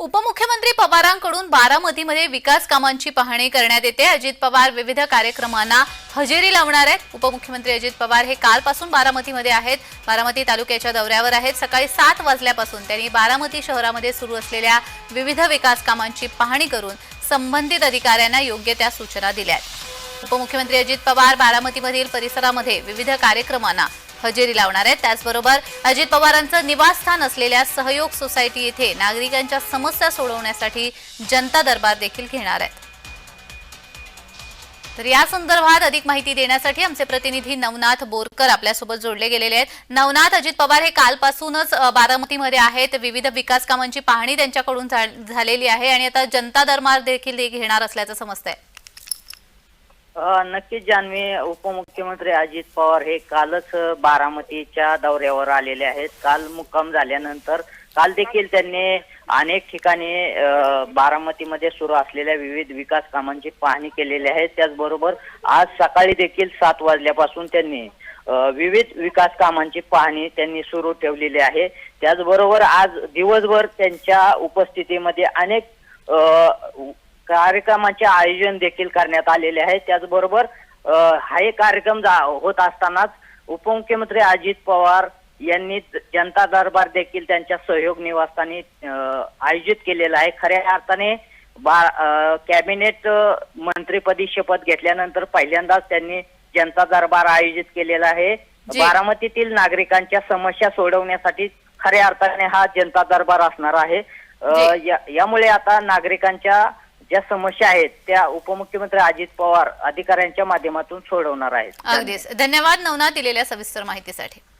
उपमुख्यमंत्री पवारांकडून बारामतीमध्ये विकास कामांची पाहणी करण्यात येते. अजित पवार विविध कार्यक्रमांना हजेरी लावणार आहेत. उपमुख्यमंत्री अजित पवार हे कालपासून बारामतीमध्ये आहेत. बारामती तालुक्याच्या दौऱ्यावर आहेत. सकाळी सात वाजल्यापासून त्यांनी बारामती शहरामध्ये सुरू असलेल्या विविध विकास कामांची पाहणी करून संबंधित अधिकाऱ्यांना योग्य त्या सूचना दिल्या आहेत उपमुख्यमंत्री अजित पवार बारामतीमधील परिसरामध्ये विविध कार्यक्रमांना हजेरी लावणार आहेत. त्याचबरोबर अजित पवारांचं निवासस्थान असलेल्या सहयोग सोसायटी येथे नागरिकांच्या समस्या सोडवण्यासाठी जनता दरबार देखील घेणार आहेत. तर या संदर्भात अधिक माहिती देण्यासाठी आमचे प्रतिनिधी नवनाथ बोरकर आपल्यासोबत जोडले गेलेले आहेत. नवनाथ अजित पवार हे कालपासूनच बारामतीमध्ये आहेत. विविध विकास कामांची पाहणी त्यांच्याकडून झा- झालेली आहे आणि आता जनता दरबार देखील घेणार असल्याचं समजतंय. नक्कीच जान्हवी उपमुख्यमंत्री अजित पवार हे कालच बारामतीच्या दौऱ्यावर आलेले आहेत. काल मुक्काम झाल्यानंतर काल देखील त्यांनी अनेक ठिकाणी बारामतीमध्ये सुरू असलेल्या विविध विकास कामांची पाहणी केलेली आहे. त्याचबरोबर आज सकाळी देखील सात वाजल्यापासून त्यांनी विविध विकास कामांची पाहणी त्यांनी सुरू ठेवलेली आहे. त्याचबरोबर आज दिवसभर त्यांच्या उपस्थितीमध्ये अनेक कार्यक्रमाचे आयोजन देखील करण्यात आलेले आहे. त्याचबरोबर हा एक कार्यक्रम होत असतानाच उपमुख्यमंत्री अजित पवार यांनी जनता दरबार देखील त्यांच्या सहयोग निवासस्थानी आयोजित केलेला आहे. खऱ्या अर्थाने कॅबिनेट मंत्रीपदी शपथ घेतल्यानंतर पहिल्यांदाच त्यांनी जनता दरबार आयोजित केलेला आहे. बारामतीतील नागरिकांच्या समस्या सोडवण्यासाठी खऱ्या अर्थाने हा जनता दरबार असणार आहे. यामुळे आता नागरिकांच्या ज्या समस्या आहेत त्या उपमुख्यमंत्री अजित पवार अधिकाऱ्यांच्या माध्यमातून सोडवणार आहेत. अगदीच. धन्यवाद नवनाथ दिलेल्या सविस्तर माहितीसाठी.